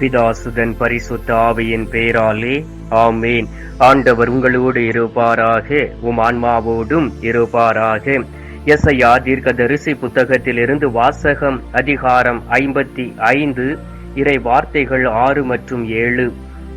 பிதாசுதன் பரிசுத்த ஆவியின் பேராலே ஆமேன். ஆண்டவர் உங்களோடு இருப்பாராக உம் ஆன்மாவோடும் இருப்பாராக. எஸ்ஐயா தீர்க்க தரிசி புத்தகத்திலிருந்து வாசகம் அதிகாரம் ஐம்பத்தி ஐந்து இறை வார்த்தைகள் ஆறு மற்றும் ஏழு.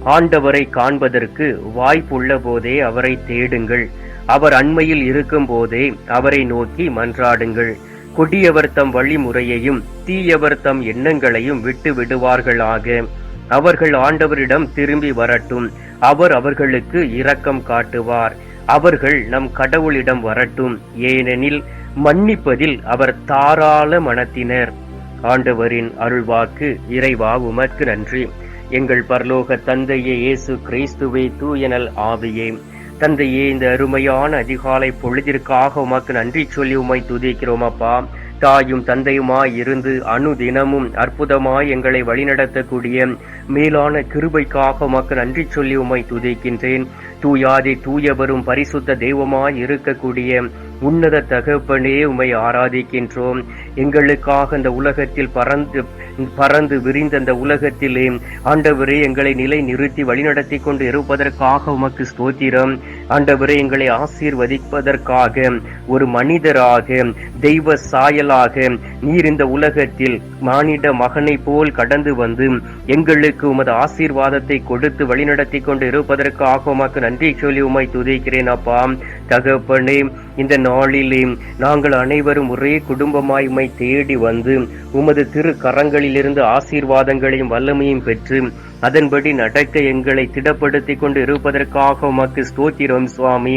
ஆண்டவரை காண்பதற்கு வாய்ப்புள்ள போதே அவரை தேடுங்கள். அவர் அண்மையில் இருக்கும் போதே அவரை நோக்கி மன்றாடுங்கள். கொடியவர் தம் வழிமுறையையும் தீயவர் தம் எண்ணங்களையும் விட்டு விடுவார்களாக அவர்கள் ஆண்டவரிடம் திரும்பி வரட்டும். அவர் அவர்களுக்கு இரக்கம் காட்டுவார். அவர்கள் நம் கடவுளிடம் வரட்டும். ஏனெனில் மன்னிப்பதில் அவர் தாராள மனத்தினர். ஆண்டவரின் அருள்வாக்கு இறைவா உமக்கு நன்றி. எங்கள் பரலோக தந்தையே இயேசு கிறிஸ்துவே தூயனல் ஆவியே. தந்தையே இந்த அருமையான அதிகாலை பொழுதிற்காக உமக்கு நன்றி சொல்லி உமை துதிக்கிறோம் அப்பா. தாயும் தந்தையுமாய் இருந்து அணு தினமும் அற்புதமாய் எங்களை வழிநடத்தக்கூடிய மேலான கிருபைக்காக உமக்கு நன்றி சொல்லி உமை துதிக்கின்றேன். தூயாதி தூயவரும் பரிசுத்த தெய்வமாய் இருக்கக்கூடிய உன்னத தகப்பனே உமை ஆராதிக்கின்றோம். எங்களுக்காக இந்த உலகத்தில் பறந்து பறந்து விரிந்த அந்த உலகத்திலே ஆண்டவரே எங்களை நிலை நிறுத்தி வழிநடத்தி கொண்டு இருப்பதற்காக உமக்கு ஸ்தோத்திரம். ஆண்டவரே எங்களை ஆசீர்வதிப்பதற்காக ஒரு மனிதராக தெய்வ சாயலாக நீர் இந்த உலகத்தில் மானிட மகனை போல் கடந்து வந்து எங்களுக்கு உமது ஆசீர்வாதத்தை கொடுத்து வழிநடத்தி கொண்டு இருப்பதற்காக உமக்கு நன்றி சொல்லி உமை துதிக்கிறேன் அப்பா. தகப்பனே இந்த நாளிலே நாங்கள் அனைவரும் ஒரே குடும்பமாய் உமை தேடி வந்து உமது திரு கரங்களில் கரங்களிலிருந்து ஆசீர்வாதங்களையும் வல்லமையும் பெற்று அதன்படி நடக்க எங்களை திடப்படுத்தி கொண்டு இருப்பதற்காக உமக்கு ஸ்தோத்திரம் சுவாமி.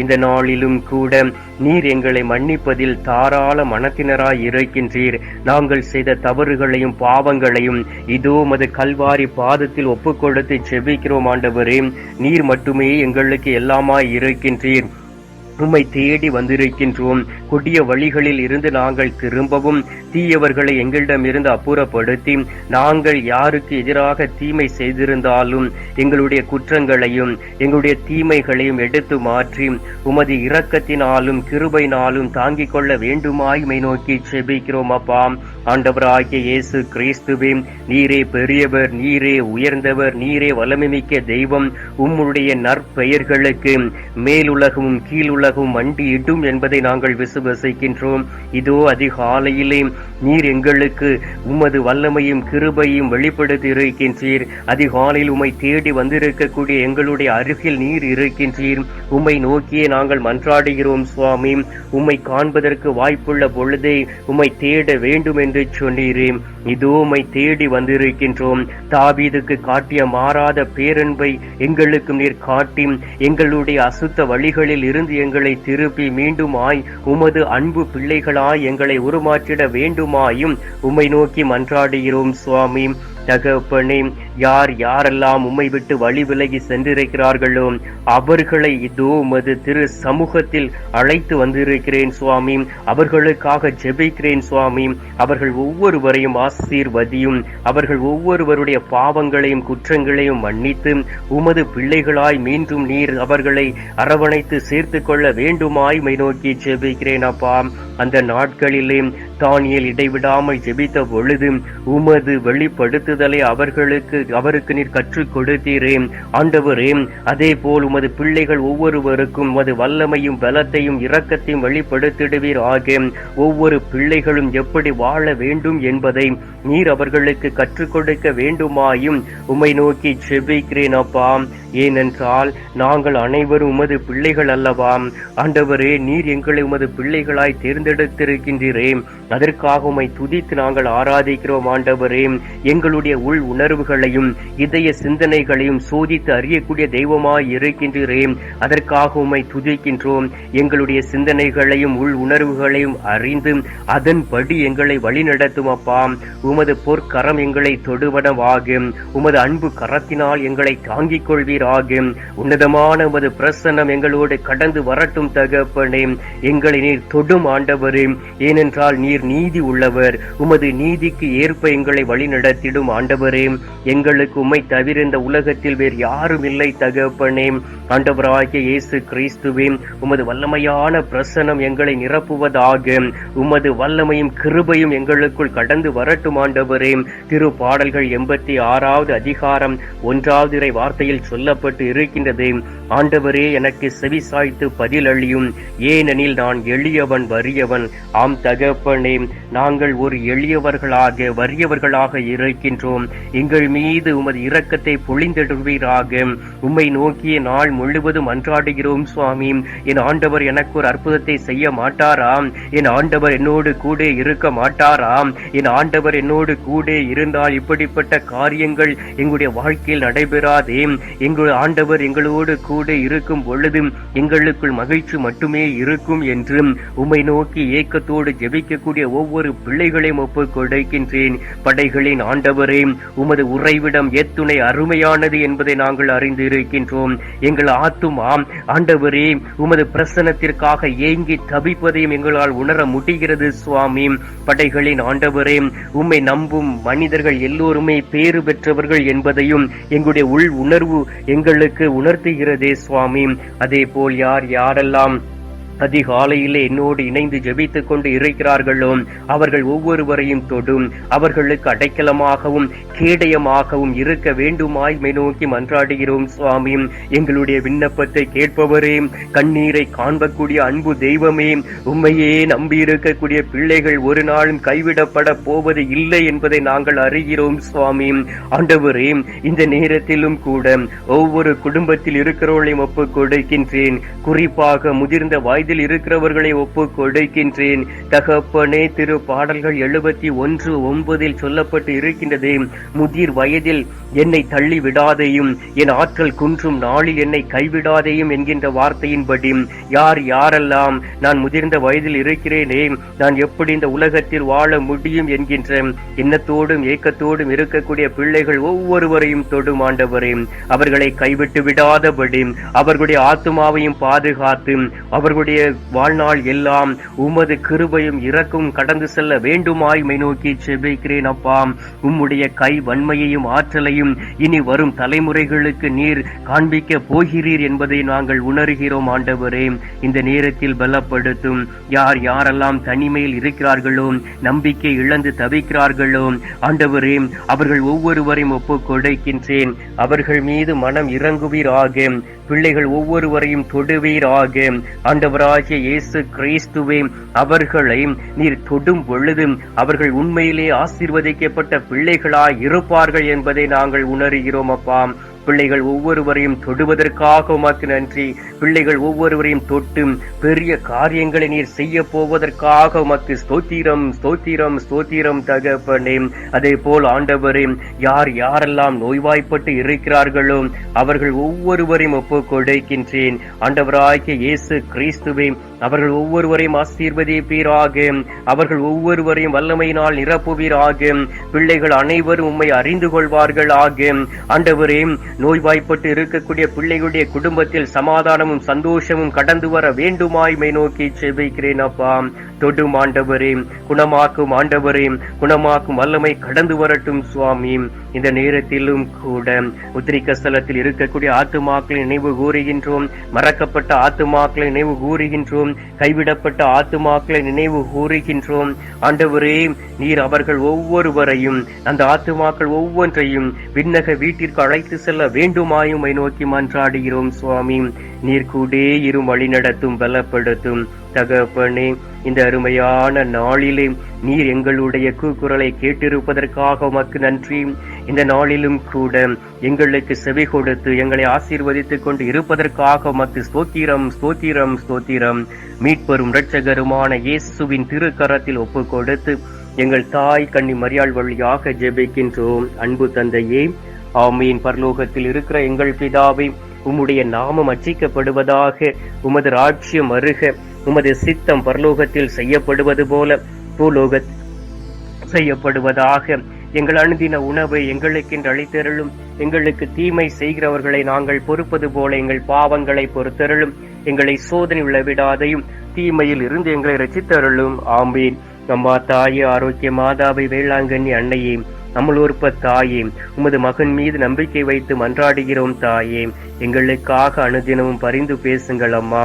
இந்த நாளிலும் கூட நீர் எங்களை மன்னிப்பதில் தாராள மனத்தினராய் இருக்கின்றீர். நாங்கள் செய்த தவறுகளையும் பாவங்களையும் இதோ மது கல்வாரி பாதத்தில் ஒப்புக்கொடுத்து செபிக்கிறோம் ஆண்டவரே. நீர் மட்டுமே எங்களுக்கு எல்லாமாய் இருக்கின்றீர். உம்மை தேடி வந்திருக்கின்றோம். கொடிய வழிகளில் இருந்து நாங்கள் திரும்பவும் தீயவர்களை எங்களிடமிருந்து அப்புறப்படுத்தி நாங்கள் யாருக்கு எதிராக தீமை செய்திருந்தாலும் எங்களுடைய குற்றங்களையும் எங்களுடைய தீமைகளையும் எடுத்து மாற்றி உமது இரக்கத்தினாலும் கிருபையினாலும் தாங்கிக் கொள்ள வேண்டுமாய் மை நோக்கி செபிக்கிறோம் அப்பா. ஆண்டவராகிய இயேசு கிறிஸ்துவே நீரே பெரியவர் நீரே உயர்ந்தவர் நீரே வல்லமைமிக்க தெய்வம் உம்முடைய நற்பெயர்களுக்கு மேலுலகமும் கீழுலகும் மண்டியிடும் என்பதை நாங்கள் விசுவசிக்கின்றோம். இதோ அதிகாலையிலே நீர் எங்களுக்கு உமது வல்லமையும் கிருபையும் வெளிப்படுத்தி இருக்கின்றீர் அதிகாலையில் உம்மை தேடி வந்திருக்கக்கூடிய எங்களுடைய அருகில் நீர் இருக்கின்றீர். உம்மை நோக்கியே நாங்கள் மன்றாடுகிறோம் சுவாமி. உம்மை காண்பதற்கு வாய்ப்புள்ள பொழுதே உம்மை தேட வேண்டும் என்று சொன்னீரே இதோ உமை தேடி வந்திருக்கின்றோம். தாவீதுக்கு காட்டிய மாறாத பேரன்பை எங்களுக்கு நீர் காட்டி எங்களுடைய அசுத்த வழிகளில் இருந்து எங்களை திருப்பி மீண்டுமாய் உமது அன்பு பிள்ளைகளாய் எங்களை உருமாற்றிட வேண்டுமாயும் உம்மை நோக்கி மன்றாடுகிறோம் சுவாமி. தகப்பனே யார் யாரெல்லாம் உம்மை விட்டு வழி விலகி சென்றிருக்கிறார்களோ அவர்களை இதோ உமது திரு சமூகத்தில் அழைத்து வந்திருக்கிறேன் சுவாமி. அவர்களுக்காக ஜெபிக்கிறேன் சுவாமி. அவர்கள் ஒவ்வொருவரையும் ஆசீர்வதியும் அவர்கள் ஒவ்வொருவருடைய பாவங்களையும் குற்றங்களையும் மன்னித்து உமது பிள்ளைகளாய் மீண்டும் நீர் அவர்களை அரவணைத்து சேர்த்து கொள்ள வேண்டுமாய் மை நோக்கி ஜெபிக்கிறேன் அப்பா. அந்த நாட்களிலே தானியல் இடைவிடாமல் ஜெபித்த பொழுது உமது வெளிப்படுத்துதலை அவர்களுக்கு அவருக்கு நீர் கற்றுக் கொடுத்தீரே. ஆண்டவரே அதே போல் உமது பிள்ளைகள் ஒவ்வொருவருக்கும் உமது வல்லமையும் பலத்தையும் இரக்கத்தையும் வெளிப்படுத்திடுவீர் ஆக. ஒவ்வொரு பிள்ளைகளும் எப்படி வாழ வேண்டும் என்பதை நீர் அவர்களுக்கு கற்றுக் கொடுக்க வேண்டுமாயும் உம்மை நோக்கி ஜெபிக்கிறேன் அப்பா. ஏனென்றால் நாங்கள் அனைவரும் உமது பிள்ளைகள் அல்லவாம் ஆண்டவரே நீர் எங்களை உமது பிள்ளைகளாய் தேர்ந்தெடுத்திருக்கின்றீரே. அதற்காக உம்மை துதித்து நாங்கள் ஆராதிக்கிறோம் ஆண்டவரே. எங்களுடைய உள் உணர்வுகளையும் இதய சிந்தனைகளையும் சோதித்து அறியக்கூடிய தெய்வமாய் இருக்கின்றீரே. அதற்காக உம்மை துதிக்கின்றோம். எங்களுடைய சிந்தனைகளையும் உள் உணர்வுகளையும் அறிந்து அதன்படி எங்களை வழிநடத்தும் அப்பா. உமது பொற்கரம் எங்களை தொடுவனவாகும். உமது அன்பு கரத்தினால் எங்களை தாங்கிக் கொள்வீராக உன்னதமான உமது பிரசன்னம் எங்களோடு கடந்து வரட்டும் தகப்பனே. எங்களை நீர் தொடும் ஆண்டவரே. ஏனென்றால் நீர் நீதி உள்ளவர். உமது நீதிக்கு ஏற்ப எங்களை வழிநடத்திடும் ஆண்டவரே. எங்களுக்கு உம்மை தவிர இந்த உலகத்தில் வேறு யாரும் இல்லை தகப்பனே. ஆண்டவராகிய இயேசு கிறிஸ்துவே உமது வல்லமையான பிரசனம் எங்களை நிரப்புவதாக உமது வல்லமையும் கிருபையும் எங்களுக்குள் கடந்து வரட்டும் ஆண்டவரே. திரு பாடல்கள் எண்பத்தி ஆறாவது அதிகாரம் ஒன்றாவது இறை வார்த்தையில் சொல்லப்பட்டு இருக்கின்றது. ஆண்டவரே எனக்கு செவி சாய்த்து பதிலளியும். ஏனெனில் நான் எளியவன் வறியவன். ஆம் தகப்பனே நாங்கள் ஒரு எளியவர்களாக வறியவர்களாக இருக்கின்றோம். எங்கள் மீது உமது இரக்கத்தை பொழிந்திடுவீராக. உம்மை நோக்கிய நாள் முழுவதும் அன்றாடுகிறோம் சுவாமி. என் ஆண்டவர் எனக்கு ஒரு அற்புதத்தை செய்ய மாட்டாராம். என் ஆண்டவர் என்னோடு கூட இருக்க மாட்டாராம். என் ஆண்டவர் என்னோடு கூட இருந்தால் இப்படிப்பட்ட காரியங்கள் எங்களுடைய வாழ்க்கையில் நடைபெறாதே. எங்கள் ஆண்டவர் எங்களோடு கூட இருக்கும் பொழுது எங்களுக்குள் மகிழ்ச்சி மட்டுமே இருக்கும் என்று உம்மை நோக்கி ஏக்கத்தோடு ஜெபிக்கக்கூடிய ஒவ்வொரு பிள்ளைகளையும் ஒப்பு கொடுக்கின்றேன். படைகளின் ஆண்டவரே உமது உறைவிடம் எத்துணை அருமையானது என்பதை நாங்கள் அறிந்து இருக்கின்றோம் எங்கள் ஆத்துமா ஆண்டவரே உமது பிரசனத்திற்காக ஏங்கி தவிப்பதையும் எங்களால் உணர முடிகிறது சுவாமி. படைகளின் ஆண்டவரே உம்மை நம்பும் மனிதர்கள் எல்லோருமே பேறு பெற்றவர்கள் என்பதையும் எங்களுடைய உள் உணர்வு எங்களுக்கு உணர்த்துகிறதே சுவாமி. அதே போல் யார் யாரெல்லாம் அதிகாலையிலே என்னோடு இணைந்து ஜெபித்துக் கொண்டு இருக்கிறார்களோ அவர்கள் ஒவ்வொருவரையும் தொடும் அவர்களுக்கு அடைக்கலமாகவும் கேடயமாகவும் இருக்க வேண்டுமாய் மை நோக்கி மன்றாடுகிறோம் சுவாமி. எங்களுடைய விண்ணப்பத்தை கேட்பவரே கண்ணீரை காண்பக்கூடிய அன்பு தெய்வமே உண்மையே நம்பி இருக்கக்கூடிய பிள்ளைகள் ஒரு நாளும் கைவிடப்பட போவது இல்லை என்பதை நாங்கள் அறிகிறோம் சுவாமி. ஆண்டவரே இந்த நேரத்திலும் கூட ஒவ்வொரு குடும்பத்தில் இருக்கிறவர்களையும் ஒப்புக் கொடுக்கின்றேன். குறிப்பாக முதிர்ந்த வயதில் இருக்கிறவர்களை ஒப்பு கொடுக்கின்றேன். தகப்பனே திரு பாடல்கள் எழுபத்தி ஒன்று ஒன்பதில் சொல்லப்பட்டு இருக்கின்றது. முதிர் வயதில் என்னை தள்ளி விடாதையும் என் ஆற்றல் குன்றும் நாளில் என்னை கைவிடாதையும் என்கின்ற வார்த்தையின்படி யார் யாரெல்லாம் நான் முதிர்ந்த வயதில் இருக்கிறேனே நான் எப்படி இந்த உலகத்தில் வாழ முடியும் என்கின்ற எண்ணத்தோடும் ஏக்கத்தோடும் இருக்கக்கூடிய பிள்ளைகள் ஒவ்வொருவரையும் தொடும் ஆண்டவரே. அவர்களை கைவிட்டு விடாதபடி அவர்களுடைய ஆத்துமாவையும் பாதுகாத்து அவர்களுடைய வாழ்நாள் எல்லாம் உமது கிருபையும் இறக்கும் கடந்து செல்ல வேண்டுமாய் மை நோக்கி செபிக்கிறேன் அப்பா. உம்முடைய கை வன்மையையும் ஆற்றலையும் இனி வரும் தலைமுறைகளுக்கு நீர் காண்பிக்க போகிறீர் என்பதை நாங்கள் உணர்கிறோம் ஆண்டவரே. இந்த நேரத்தில் பலப்படுத்தும். யார் யாரெல்லாம் தனிமையில் இருக்கிறார்களோ நம்பிக்கை இழந்து தவிக்கிறார்களோ ஆண்டவரே அவர்கள் ஒவ்வொருவரையும் ஒப்பு கொடுக்கின்றேன் அவர்கள் மீது மனம் இறங்குவீராக. பிள்ளைகள் ஒவ்வொருவரையும் தொடுவீராக. ஆண்டவராகிய இயேசு கிறிஸ்துவே அவர்களை நீர் தொடும் பொழுது அவர்கள் உண்மையிலே ஆசீர்வதிக்கப்பட்ட பிள்ளைகளாய் இருப்பார்கள் என்பதை நாங்கள் உணர்கிறோம் அப்பா. பிள்ளைகள் ஒவ்வொருவரையும் தொடுவதற்காக உமக்கு நன்றி. பிள்ளைகள் ஒவ்வொருவரையும் தொட்டு பெரிய காரியங்களை நீர் செய்ய போவதற்காக உமக்கு ஸ்தோத்திரம் ஸ்தோத்திரம் ஸ்தோத்திரம் தகப்பனே. அதே போல் ஆண்டவரே யார் யாரெல்லாம் நோய்வாய்ப்பட்டு இருக்கிறார்களோ அவர்கள் ஒவ்வொருவரையும் ஒப்பு கொடுக்கின்றேன் ஆண்டவராகிய இயேசு கிறிஸ்துவே அவர்கள் ஒவ்வொருவரையும் ஆசீர்வதிப்பீராக. அவர்கள் ஒவ்வொருவரையும் வல்லமையினால் நிரப்புவீராக. பிள்ளைகள் அனைவரும் உண்மை அறிந்து கொள்வார்கள் ஆக ஆண்டவரே நோய்வாய்ப்பட்டு இருக்கக்கூடிய பிள்ளைகளுடைய குடும்பத்தில் சமாதானம் சந்தோஷமும் கடந்து வர வேண்டுமாய் மை நோக்கி செபிக்கிறேன் அப்பா. தொடும் ஆண்டவரே குணமாக்கும் ஆண்டவரே குணமாக்கும் வல்லமை கடந்து வரட்டும் சுவாமி. இந்த நேரத்திலும் கூட உத்திரிக்க ஸ்தலத்தில் இருக்கக்கூடிய ஆத்துமாக்களை நினைவு கூறுகின்றோம் மறக்கப்பட்ட ஆத்துமாக்களை நினைவு கூறுகின்றோம் கைவிடப்பட்ட ஆத்துமாக்களை நினைவு கூறுகின்றோம். ஆண்டவரே நீர் அவர்கள் ஒவ்வொருவரையும் அந்த ஆத்துமாக்கள் ஒவ்வொன்றையும் விண்ணக வீட்டிற்கு அழைத்து செல்ல வேண்டுமாயும் மை நோக்கி மன்றாடுகிறோம் சுவாமி. நீர் கூடே இரு வழி நடத்தும் பலப்படுத்தும். தகப்பனே இந்த அருமையான நாளிலே நீர் எங்களுடைய கூக்குரலை கேட்டிருப்பதற்காக உமக்கு நன்றி. இந்த நாளிலும் கூட எங்களுக்கு செவி கொடுத்து எங்களை ஆசீர்வதித்துக் கொண்டு இருப்பதற்காக உமக்கு ஸ்தோத்திரம் ஸ்தோத்திரம் ஸ்தோத்திரம். மீட்பெரும் இரட்சகருமான இயேசுவின் திருக்கரத்தில் ஒப்பு கொடுத்து எங்கள் தாய் கண்ணி மரியாள் வழியாக ஜெபிக்கின்றோம். அன்பு தந்தையே ஆமீன். பரலோகத்தில் இருக்கிற எங்கள் பிதாவை உம்முடைய நாமம் அச்சிக்கப்படுவதாக உமது ராட்சியம் அருக உமது சித்தம் பரலோகத்தில் செய்யப்படுவது போல பூலோக செய்யப்படுவதாக எங்கள் அணுதின உணவை எங்களுக்கென்று அளித்தருளும். எங்களுக்கு தீமை செய்கிறவர்களை நாங்கள் பொறுப்பது போல எங்கள் பாவங்களை பொறுத்தருளும். எங்களை சோதனை விடாதையும் தீமையில் இருந்து எங்களை ரசித்தருளும் ஆம்பேன் அம்மா தாயே ஆரோக்கிய மாதாவை வேளாங்கண்ணி அன்னையே நம்மளோற்ப தாயே உமது மகன் மீது நம்பிக்கை வைத்து மன்றாடுகிறோம் தாயே. எங்களுக்காக அனுதினமும் பரிந்து பேசுங்கள் அம்மா.